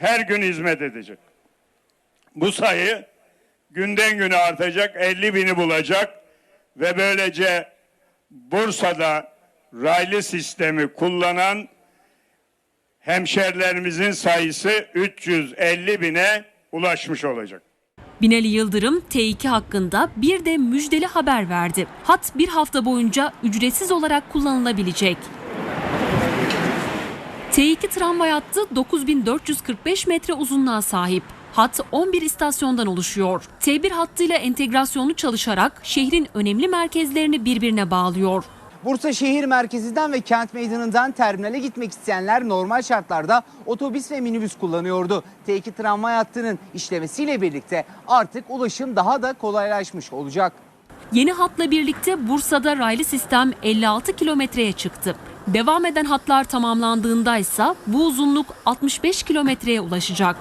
her gün hizmet edecek. Bu sayı günden güne artacak, 50 bini bulacak ve böylece Bursa'da raylı sistemi kullanan hemşerilerimizin sayısı 350 bine ulaşmış olacak. Binali Yıldırım T2 hakkında bir de müjdeli haber verdi. Hat bir hafta boyunca ücretsiz olarak kullanılabilecek. T2 tramvay hattı 9445 metre uzunluğa sahip. Hat 11 istasyondan oluşuyor. T1 hattıyla entegrasyonlu çalışarak şehrin önemli merkezlerini birbirine bağlıyor. Bursa şehir merkezinden ve kent meydanından terminale gitmek isteyenler normal şartlarda otobüs ve minibüs kullanıyordu. T2 tramvay hattının işlemesiyle birlikte artık ulaşım daha da kolaylaşmış olacak. Yeni hatla birlikte Bursa'da raylı sistem 56 kilometreye çıktı. Devam eden hatlar tamamlandığında ise bu uzunluk 65 kilometreye ulaşacak.